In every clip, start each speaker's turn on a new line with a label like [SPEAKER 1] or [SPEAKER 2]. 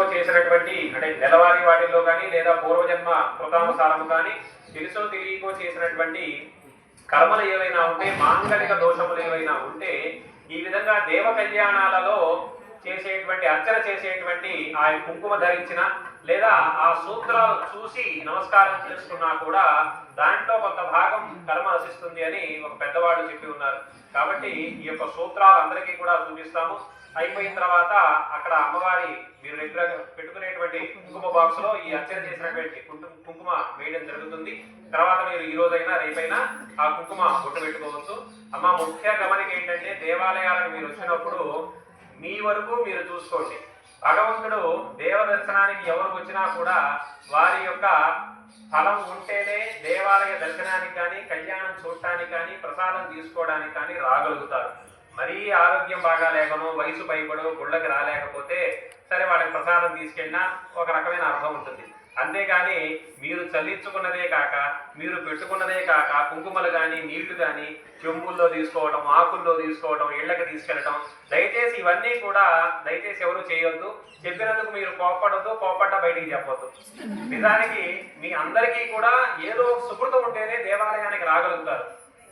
[SPEAKER 1] తెలియకో చేసినటువంటి అంటే నెలవారీ వాటిల్లో కానీ లేదా పూర్వజన్మ కృతానుసారము కానీ తెలుసో తెలియకో చేసినటువంటి కర్మలు ఏవైనా ఉంటే మాంగలిక దోషములు ఏవైనా ఉంటే ఈ విధంగా దేవ కళ్యాణాలలో చేసేటువంటి అర్చన చేసేటువంటి ఆ కుంకుమ ధరించిన లేదా ఆ సూత్రాలు చూసి నమస్కారం చేసుకున్నా కూడా దాంట్లో కొంత భాగం కర్మ నశిస్తుంది అని ఒక పెద్దవాళ్ళు చెప్పి ఉన్నారు. కాబట్టి ఈ యొక్క సూత్రాలు అందరికీ కూడా చూపిస్తాము. అయిపోయిన తర్వాత అక్కడ అమ్మవారి మీరు రెగ్యులర్ పెట్టుకునేటువంటి కుంకుమ బాక్స్లో ఈ అర్చన చేసినటువంటి కుంకుమ కుంకుమ వేయడం జరుగుతుంది. తర్వాత మీరు ఈ రోజైనా రేపైనా ఆ కుంకుమ బొట్టు పెట్టుకోవచ్చు. అమ్మ ముఖ్య గమనిక ఏంటంటే దేవాలయాలకు మీరు వచ్చినప్పుడు మీ వరకు మీరు చూసుకోండి. భగవంతుడు దేవ దర్శనానికి ఎవరు వచ్చినా కూడా వారి యొక్క ఫలం ఉంటేనే దేవాలయ దర్శనానికి కానీ కళ్యాణం చూడటానికి కానీ ప్రసాదం తీసుకోవడానికి కానీ రాగలుగుతారు. మరీ ఆరోగ్యం బాగా లేకనో వయసు పైబడు గుళ్ళకి రాలేకపోతే సరే వాళ్ళకి ప్రసాదం తీసుకెళ్ళినా ఒక రకమైన అర్థం ఉంటుంది. అంతేగాని మీరు చల్లించుకున్నదే కాక మీరు పెట్టుకున్నదే కాక కుంకుమలు కానీ నీళ్ళు కానీ చెంబుల్లో తీసుకోవడం ఆకుల్లో తీసుకోవడం ఇళ్ళకి తీసుకెళ్ళడం దయచేసి ఇవన్నీ కూడా దయచేసి ఎవరు చేయొద్దు. చెప్పినందుకు మీరు కోపడద్దు కోపడ్డ బయటికి చెప్పొద్దు. నిజానికి మీ అందరికీ కూడా ఏదో సుకృతం ఉంటేనే దేవాలయానికి రాగలుగుతారు.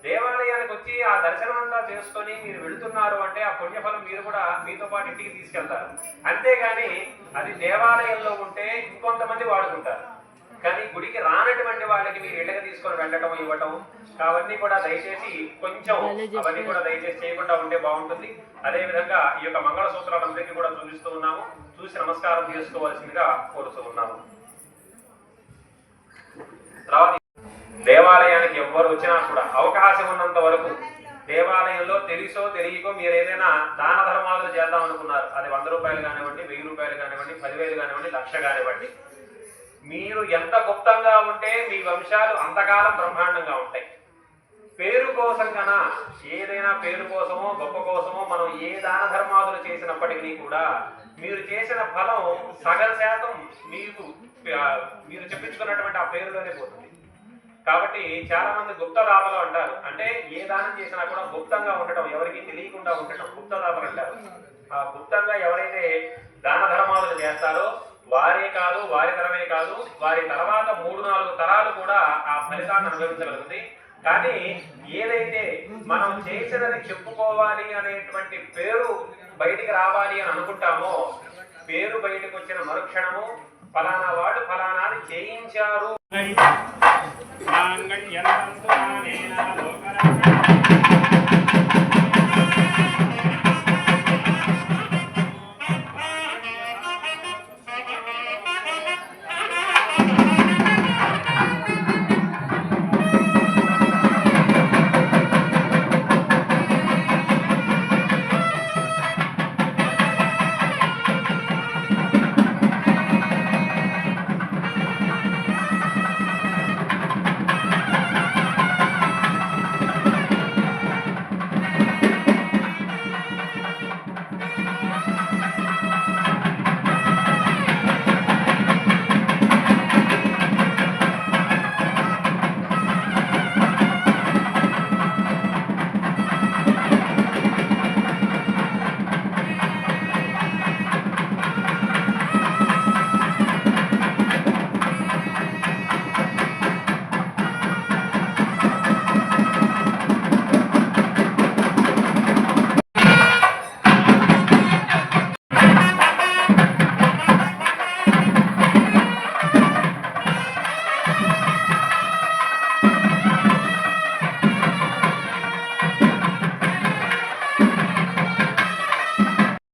[SPEAKER 1] దేవాలయానికి వచ్చి ఆ దర్శనం అంతా చేసుకొని మీరు వెళుతున్నారు అంటే ఆ పుణ్యఫలం మీరు కూడా మీతో పాటు ఇంటికి తీసుకెళ్తారు. అంతేగాని అది దేవాలయంలో ఉంటే ఇంకొంతమంది వాడుకుంటారు. కానీ గుడికి రానటువంటి వాళ్ళకి మీరు ఇళ్ళకి తీసుకొని వెళ్ళటం ఇవ్వటం అవన్నీ కూడా దయచేసి కొంచెం అవన్నీ కూడా దయచేసి చేయకుండా ఉంటే బాగుంటుంది. అదే విధంగా ఈ యొక్క మంగళ సూత్రాలందరికీ కూడా చూపిస్తూ ఉన్నాము. చూసి నమస్కారం చేసుకోవాల్సిందిగా కోరుతూ ఉన్నాము. తర్వాత దేవాలయానికి ఎవరు వచ్చినా కూడా అవకాశం ఉన్నంత వరకు దేవాలయంలో తెలుసో తెలియకో మీరు ఏదైనా దాన ధర్మాలు చేద్దాం అనుకున్నారు. అది వంద రూపాయలు కానివ్వండి వెయ్యి రూపాయలు కానివ్వండి పదివేలు కానివ్వండి లక్ష కానివ్వండి. మీరు ఎంత గుప్తంగా ఉంటే మీ వంశాలు అంతకాలం బ్రహ్మాండంగా ఉంటాయి. పేరు కోసం కన్నా ఏదైనా పేరు కోసమో గొప్ప కోసమో మనం ఏ దాన ధర్మాదులు చేసినప్పటికీ కూడా మీరు చేసిన ఫలం సగం శాతం మీకు మీరు చెప్పించుకున్నటువంటి ఆ పేరులోనే పోతుంది. కాబట్టి చాలా మంది గుప్త దాపలు అంటారు. అంటే ఏ దానం చేసినా కూడా గుప్తంగా ఉండటం ఎవరికి తెలియకుండా ఉండటం గుప్త దాపలు అంటారు. ఆ గుప్తంగా ఎవరైతే దాన ధర్మాలు చేస్తారో వారే కాదు వారి తరమే కాదు వారి తర్వాత మూడు నాలుగు తరాలు కూడా ఆ ఫలితాన్ని అనుభవించగలుగుతుంది. కానీ ఏదైతే మనం చేసినది చెప్పుకోవాలి అనేటువంటి పేరు బయటికి రావాలి అని అనుకుంటామో పేరు బయటకు వచ్చిన మరుక్షణము ఫలానా వాడు ఫలానాది చేయించారు మాంగళ్యం